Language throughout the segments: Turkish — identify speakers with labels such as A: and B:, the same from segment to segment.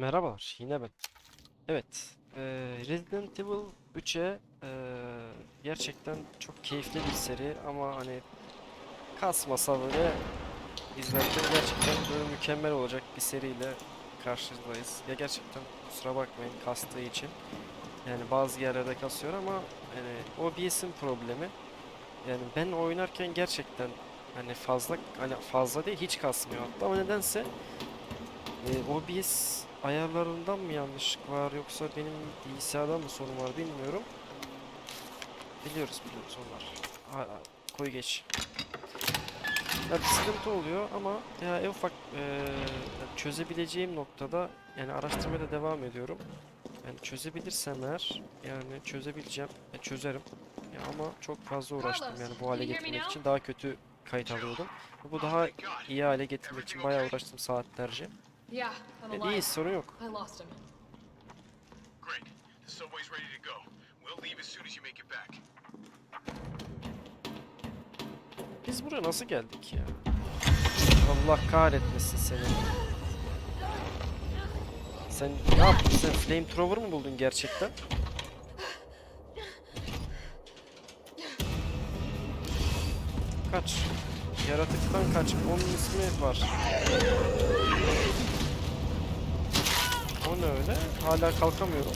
A: Merhabalar, yine ben. Evet, eee, Resident Evil 3'e eee, gerçekten çok keyifli bir seri ama hani kasmasa böyle izlerken gerçekten böyle mükemmel olacak bir seriyle karşınızdayız. Ya gerçekten kusura bakmayın kastığı için. Yani bazı yerlerde kasıyor ama yani OBS'in problemi. Yani ben oynarken gerçekten hani fazla hani fazla değil hiç kasmıyor hatta ama nedense e, OBS ayarlarından mı yanlışlık var yoksa benim bilgisayarda mı sorun var bilmiyorum. Biliyoruz biliyoruz onlar. Ha, koy geç. Ya bir sıkıntı oluyor ama ya en ufak e, çözebileceğim noktada yani araştırmaya da devam ediyorum. Yani çözebilirsem eğer yani çözebileceğim, e, çözerim. Ya ama çok fazla uğraştım yani bu hale getirmek için daha kötü kayıt alıyordum. Bu daha iyi hale getirmek için bayağı uğraştım saatlerce.
B: Yeah, I'm
A: E,
B: alive.
A: iyi sorun yok.
B: I lost him.
C: Great. The subway's ready to go. We'll leave as soon as you make it back.
A: Biz buraya nasıl geldik ya? Allah kahretmesin seni. Sen ne yaptın sen? Flamethrower mı buldun gerçekten? Kaç. Yaratıktan kaç. Onun ismi var. O ne öyle? Hala kalkamıyorum.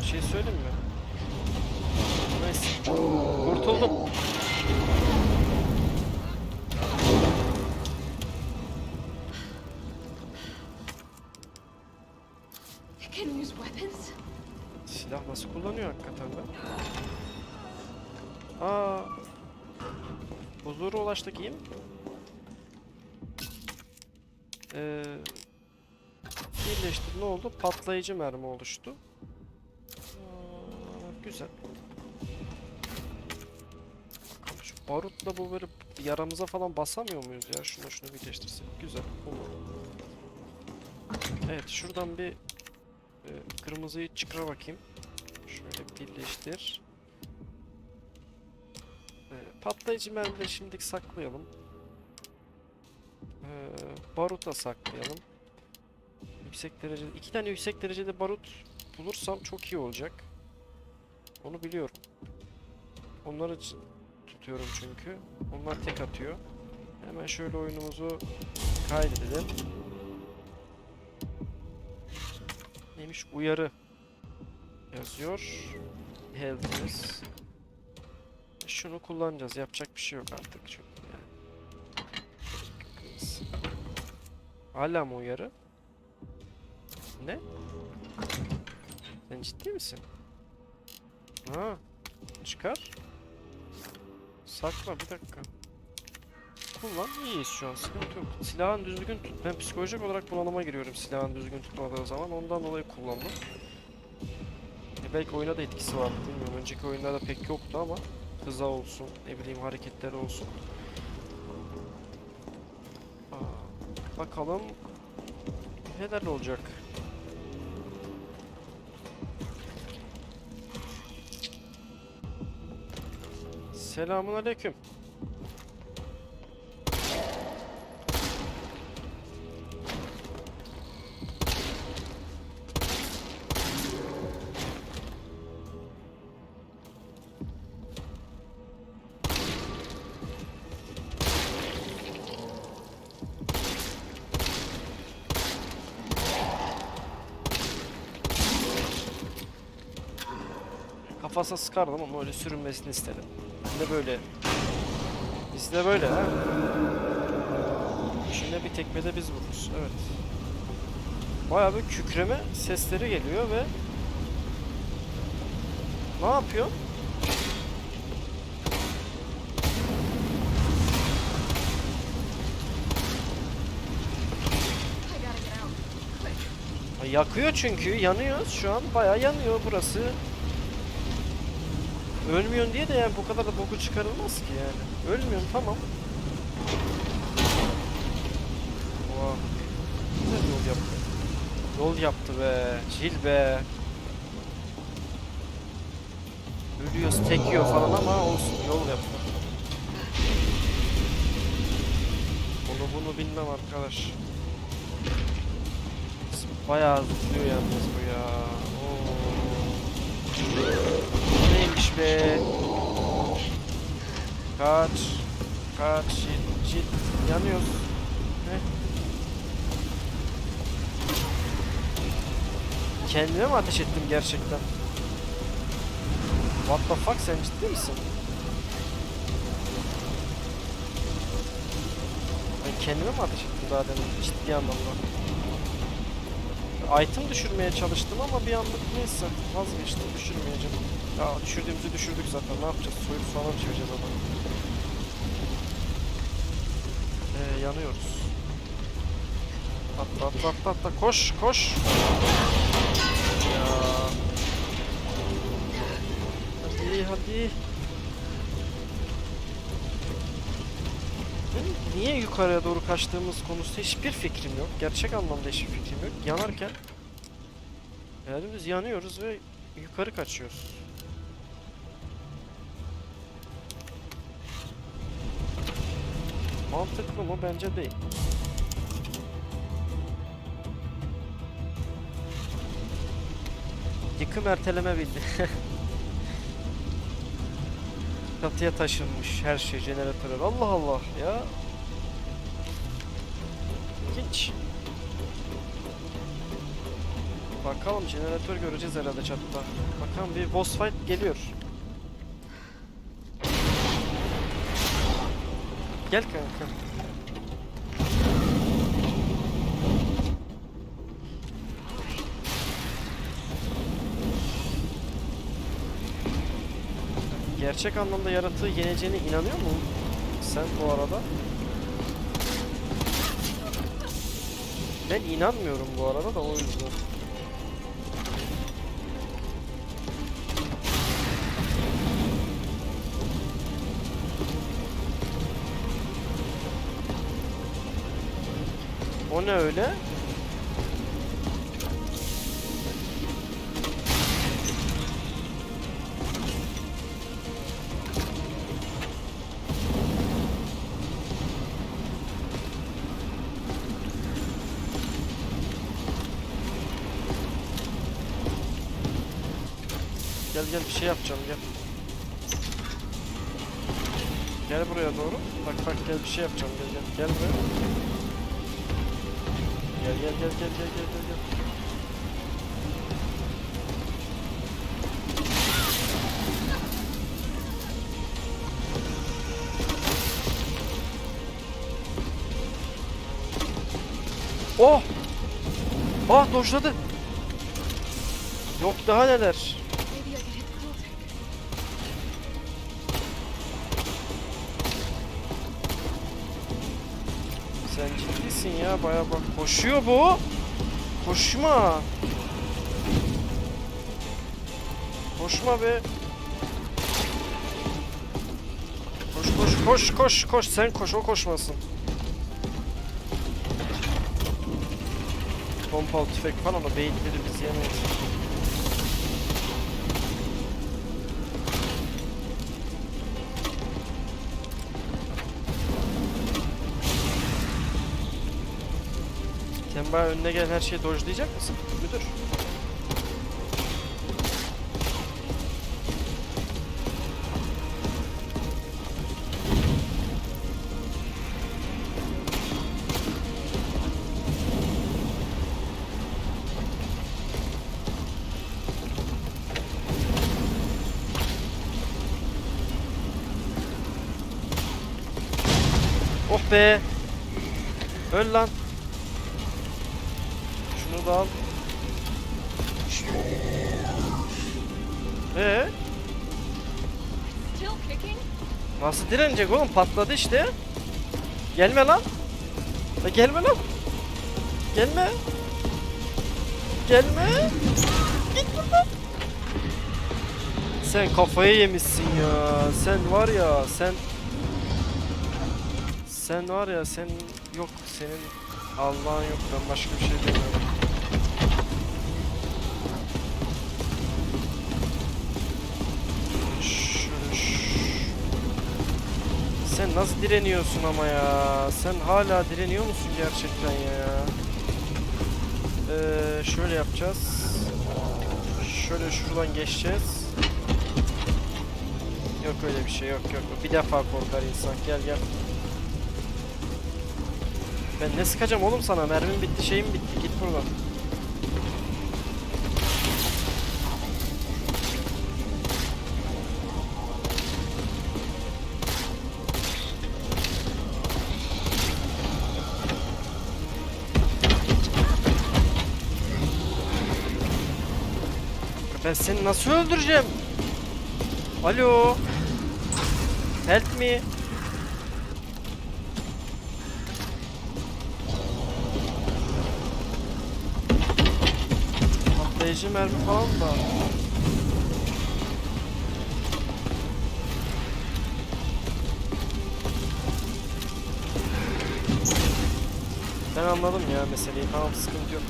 A: Bir şey söyleyeyim mi? Neyse. Kurtuldum.
B: You can use weapons?
A: Silah nasıl kullanıyor hakikaten de? Aa. Huzura ulaştık iyi mi? Ee, birleşti ne oldu? Patlayıcı mermi oluştu. Aa, güzel. Şu barutla bu böyle yaramıza falan basamıyor muyuz ya? Şunu şunu birleştirsek. Güzel. Olur. Evet şuradan bir e, kırmızıyı çıkara bakayım. Şöyle birleştir. Patlayıcı mermileri şimdilik saklayalım. E, baruta saklayalım. Yüksek derecede iki tane yüksek derecede barut bulursam çok iyi olacak. Onu biliyorum. Onları tutuyorum çünkü. Onlar tek atıyor. Hemen şöyle oyunumuzu kaydedelim. Neymiş? Uyarı yazıyor. Healthiness. Şunu kullanacağız. Yapacak bir şey yok artık çünkü yani. Hala mı uyarı? Ne? Sen ciddi misin? Ha, çıkar. Sakla bir dakika. Kullan iyiyiz şu an sıkıntı yok. Silahın düzgün tut. Ben psikolojik olarak bunalıma giriyorum silahın düzgün tutmadığı zaman. Ondan dolayı kullandım. E belki oyuna da etkisi vardı bilmiyorum. Önceki oyunlarda pek yoktu ama hıza olsun, ne bileyim hareketleri olsun. Aa, bakalım neler olacak. Selamun aleyküm. Kafasına sıkardım ama öyle sürünmesini istedim. Ben de böyle. Biz de böyle ha. Şimdi bir tekmede biz vururuz. Evet. Bayağı bir kükreme sesleri geliyor ve ne yapıyor? Yakıyor çünkü. Yanıyoruz şu an. Bayağı yanıyor burası. Ölmüyorsun diye de yani bu kadar da boku çıkarılmaz ki yani. Ölmüyorsun tamam. Oha. Yol yaptı. Yol yaptı be. Cil be. Ölüyoruz, tekiyor falan ama olsun yol yaptı. bunu bilmem arkadaş. Bayağı zıplıyor yalnız bu ya. Oo. Be? Kaç. Kaç. Shit, shit. Yanıyoruz. Ne? Kendime mi ateş ettim gerçekten? What the fuck sen ciddi misin? Ben kendime mi ateş ettim daha demin ciddi anlamda? Item düşürmeye çalıştım ama bir anlık neyse vazgeçtim düşürmeyeceğim. Ya düşürdüğümüzü düşürdük zaten ne yapacağız? Soyup soğana mı çevireceğiz adamı? Ee, yanıyoruz. Atla atla atla atla koş koş. Ya. Hadi hadi. Niye yukarıya doğru kaçtığımız konusunda hiçbir fikrim yok. Gerçek anlamda hiçbir fikrim yok. Yanarken yani biz yanıyoruz ve yukarı kaçıyoruz. Mantıklı mı? Bence değil. Yıkım erteleme bildi. Çatıya taşınmış her şey jeneratörler. Allah Allah ya. İlginç. Bakalım jeneratör göreceğiz herhalde çatıda. Bakalım bir boss fight geliyor. Gel kanka. Gerçek anlamda yaratığı yeneceğine inanıyor mu? Sen bu arada. Ben inanmıyorum bu arada da o yüzden. O ne öyle? Gel gel bir şey yapacağım gel. Gel buraya doğru. Bak bak gel bir şey yapacağım gel gel. Gel buraya. Gel gel gel gel gel gel gel. Oh! Ah dojladı. Yok daha neler. Baya bak koşuyor bu. Koşma. Koşma be. Koş koş koş koş koş sen koş o koşmasın. Pompalı tüfek falan o beyitleri biz yemeyiz. Bana önüne gelen her şeyi dojlayacak mısın? Müdür. Oh be. Öl lan. Şunu da al. Ee, nasıl direnecek oğlum? Patladı işte. Gelme lan. La gelme lan. Gelme. Gelme. Git buradan. Sen kafayı yemişsin ya. Sen var ya sen sen var ya sen yok senin Allah'ın yok ben başka bir şey demiyorum. Nasıl direniyorsun ama ya? Sen hala direniyor musun gerçekten ya? Ee, şöyle yapacağız. Şöyle şuradan geçeceğiz. Yok öyle bir şey yok yok. Bir defa korkar insan. Gel gel. Ben ne sıkacağım oğlum sana? Mermim bitti, şeyim bitti. Git buradan. Ben seni nasıl öldüreceğim? Alo. Help me. Patlayıcı mermi falan da. Ben anladım ya meseleyi. Tamam sıkıntı yok.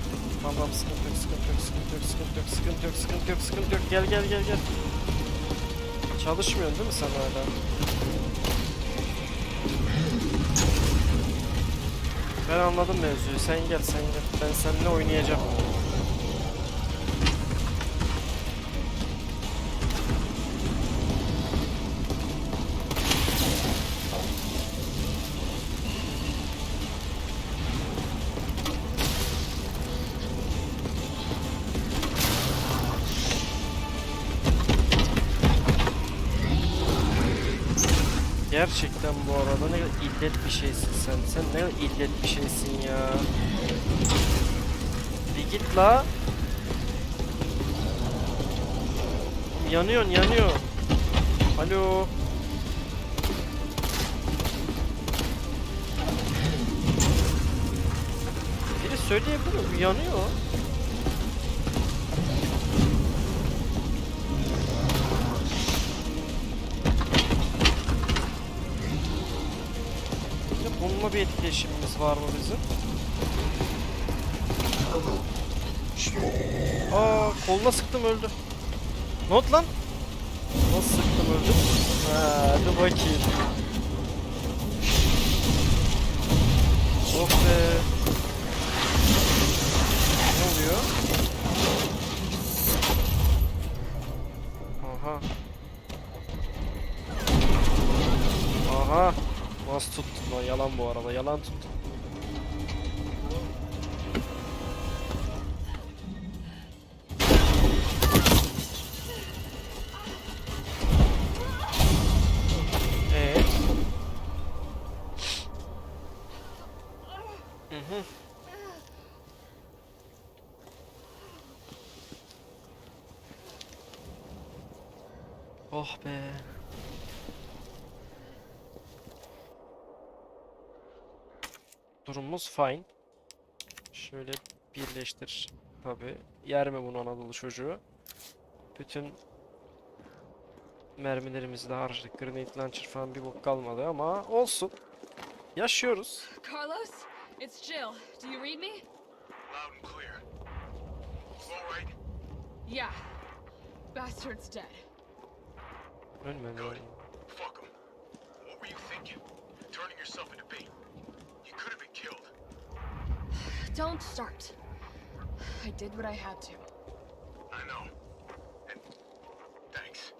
A: Tamam sıkıntı yok, yok, sıkıntı yok, sıkıntı yok, sıkıntı yok, sıkıntı yok. Gel gel gel gel. Çalışmıyorsun değil mi sen hala? Ben anladım mevzuyu. Sen gel, sen gel. Ben seninle oynayacağım. Gerçekten bu arada ne kadar illet bir şeysin sen. Sen ne kadar illet bir şeysin ya. Bir git la. Yanıyorsun yanıyor. Alo. Biri söyleyebilir mi? Yanıyor. Bir etkileşimimiz var mı bizim? Aa koluna sıktım öldü. Oldu lan? Nasıl sıktım öldü? Ha, dur bakayım. Oh be. Ne oluyor? Yalan bu arada. Yalan tuttun. Durumumuz fine. Şöyle birleştir. Tabi. Yer mi bunu Anadolu çocuğu? Bütün mermilerimizi de harcadık. Grenade launcher falan bir bok kalmadı ama olsun. Yaşıyoruz.
B: Carlos, it's Jill. Do you read me?
C: Loud and clear. All right?
B: Yeah. Bastard's dead.
A: Ölmedi.
B: Don't start. I did what I had to.
C: I know. And thanks.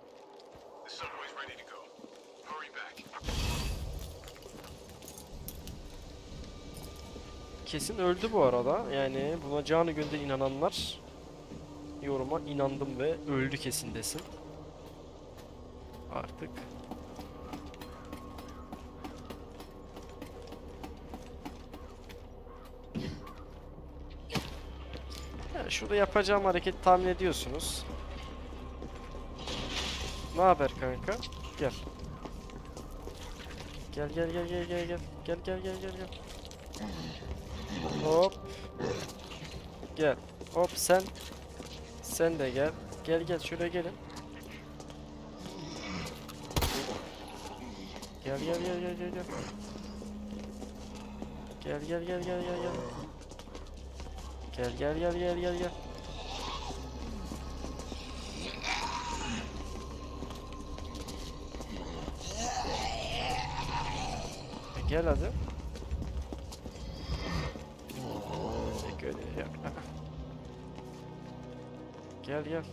C: The subway's ready to go. Hurry back.
A: Kesin öldü bu arada. Yani buna canı gönülden inananlar yoruma inandım ve öldü kesin desin. Artık. Şurada yapacağım hareketi tahmin ediyorsunuz. Ne haber kanka? Gel. Gel gel gel gel gel gel. Gel gel gel gel gel. Hop. Gel. Hop sen. Sen de gel. Gel gel şuraya gelin. Gel gel gel gel gel gel. Gel gel gel gel gel gel. Gel gel gel gel gel gel. Gel hadi. Öyle yap. Gel gel.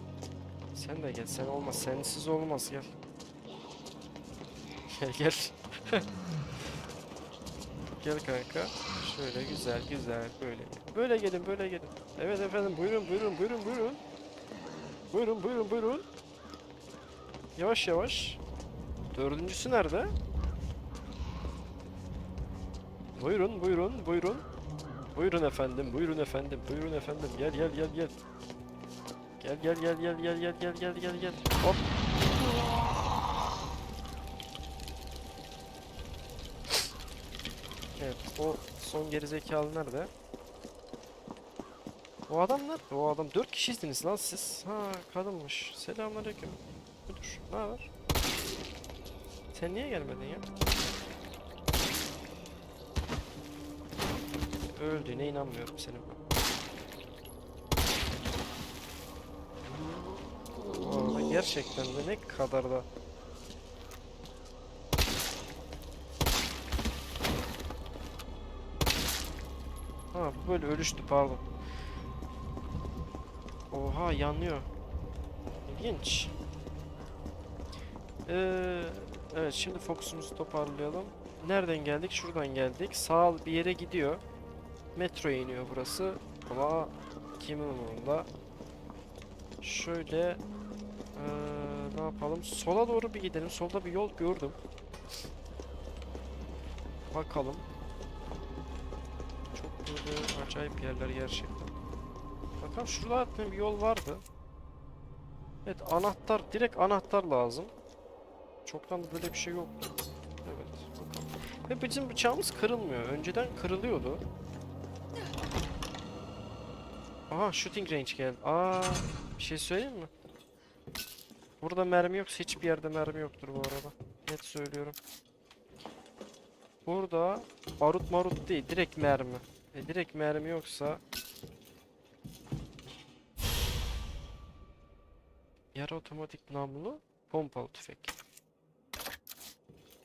A: Sen de gel. Sen olmaz. Sensiz olmaz gel. Gel gel. Gel kanka. Şöyle güzel güzel böyle. Böyle gelin böyle gelin. Evet efendim buyurun buyurun buyurun buyurun. Buyurun buyurun buyurun. Yavaş yavaş. Dördüncüsü nerede? Buyurun buyurun buyurun. Buyurun efendim buyurun efendim buyurun efendim gel gel gel gel. Gel gel gel gel gel gel gel gel gel gel. Hop. Evet o son gerizekalı nerede? O adam nerede? O adam dört kişiydiniz lan siz. Ha kadınmış. Selamünaleyküm. Müdür. Ne haber? Sen niye gelmedin ya? Öldüğüne inanmıyorum senin. Arada gerçekten de ne kadar da böyle ölüştü pardon. Oha yanıyor. İlginç. Ee, evet şimdi fokusumuzu toparlayalım. Nereden geldik? Şuradan geldik. Sağ bir yere gidiyor. Metroya iniyor burası. Ama kimin umurunda? Şöyle ee, ne yapalım? Sola doğru bir gidelim. Solda bir yol gördüm. Bakalım. Acayip yerler gerçekten. Bakalım şurada bir yol vardı. Evet anahtar direkt anahtar lazım. Çoktan da böyle bir şey yoktu. Evet bakalım. Ve bizim bıçağımız kırılmıyor. Önceden kırılıyordu. Aha shooting range geldi. Aa bir şey söyleyeyim mi? Burada mermi yoksa hiçbir yerde mermi yoktur bu arada. Net söylüyorum. Burada barut marut değil direkt mermi. E, direkt mermi yoksa Yarı otomatik namlu pompalı tüfek.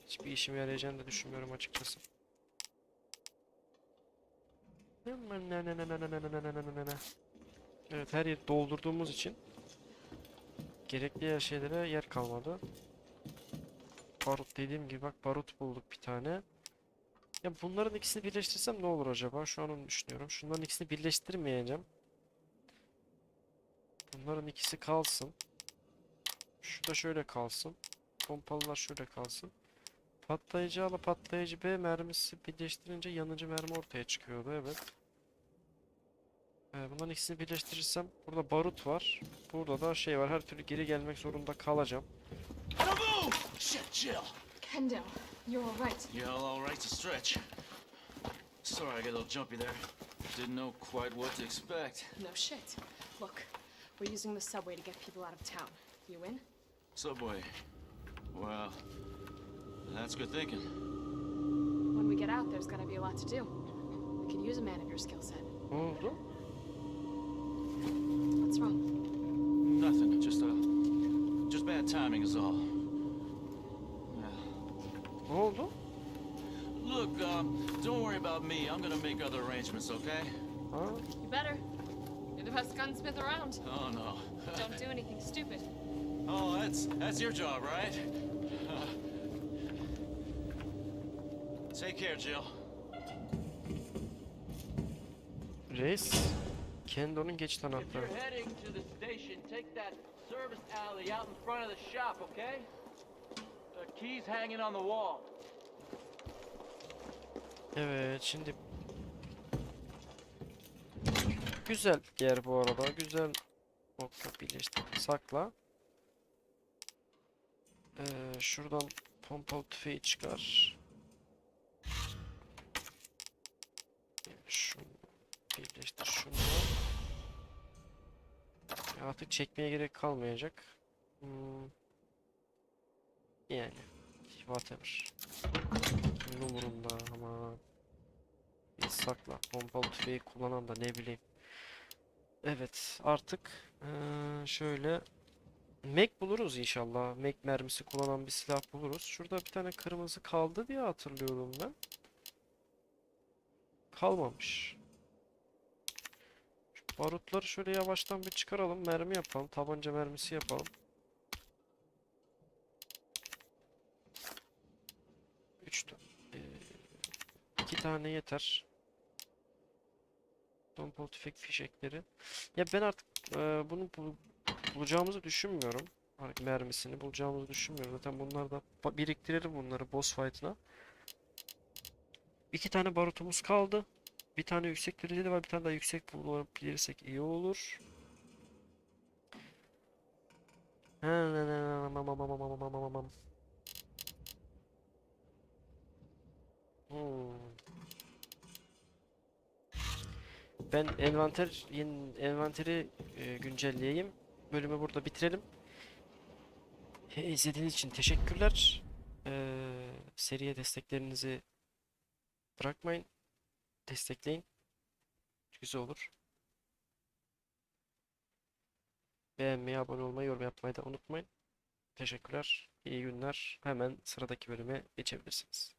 A: Hiçbir işime yarayacağını da düşünmüyorum açıkçası. Evet her yeri doldurduğumuz için gerekli yer şeylere yer kalmadı. Barut dediğim gibi bak barut bulduk bir tane. Ya bunların ikisini birleştirsem ne olur acaba? Şu an onu düşünüyorum. Şunların ikisini birleştirmeyeceğim. Bunların ikisi kalsın. Şu da şöyle kalsın. Pompalılar şöyle kalsın. Patlayıcı A ile patlayıcı B mermisi birleştirince yanıcı mermi ortaya çıkıyordu evet. Ee, bunların ikisini birleştirirsem burada barut var. Burada da şey var. Her türlü geri gelmek zorunda kalacağım.
B: Kendall, you're all right.
D: Yeah, all right to stretch. Sorry, I got a little jumpy there. Didn't know quite what to expect.
B: No shit. Look, we're using the subway to get people out of town. You in?
D: Subway. Well, that's good thinking.
B: When we get out, there's gonna be a lot to do. We could use a man of your skill set.
A: Ne oldu?
B: What's wrong?
D: Nothing. Just uh, just bad timing is all. Me. I'm gonna make other arrangements, okay?
A: Ha?
B: You better. You're the best gunsmith around.
D: Oh no.
B: Don't do anything stupid.
D: oh, that's that's your job, right? Take care, Jill.
A: Reis. Kendo'nun geçit
E: If
A: anahtarı.
E: you're heading to the station, take that service alley out in front of the shop, okay? The key's hanging on the wall.
A: Evet şimdi Güzel yer bu arada. Güzel nokta birleştir. Sakla. Ee, şuradan pompalı tüfeği çıkar. Şunu birleştir şunu. Artık çekmeye gerek kalmayacak. Hmm. Yani whatever. Kimin umurunda ama bir sakla. Pompalı tüfeği kullanan da ne bileyim. Evet artık şöyle Mac buluruz inşallah. Mac mermisi kullanan bir silah buluruz. Şurada bir tane kırmızı kaldı diye hatırlıyorum ben. kalmamış. Şu barutları şöyle yavaştan bir çıkaralım. Mermi yapalım. Tabanca mermisi yapalım. 3 2 tane yeter. Pompalı tüfek fişekleri. Ya ben artık e, bunu bul- bulacağımızı düşünmüyorum. Hani mermisini bulacağımızı düşünmüyorum. Zaten bunlar da biriktirelim bunları boss fight'ına. İki tane barutumuz kaldı. Bir tane yüksek dereceli var. Bir tane daha yüksek bulabilirsek iyi olur. Hmm. Ben envanter yeni envanteri e, güncelleyeyim. Bölümü burada bitirelim. E, izlediğiniz için teşekkürler. E, seriye desteklerinizi bırakmayın. Destekleyin. Güzel olur. Beğenmeyi, abone olmayı, yorum yapmayı da unutmayın. Teşekkürler. İyi günler. Hemen sıradaki bölüme geçebilirsiniz.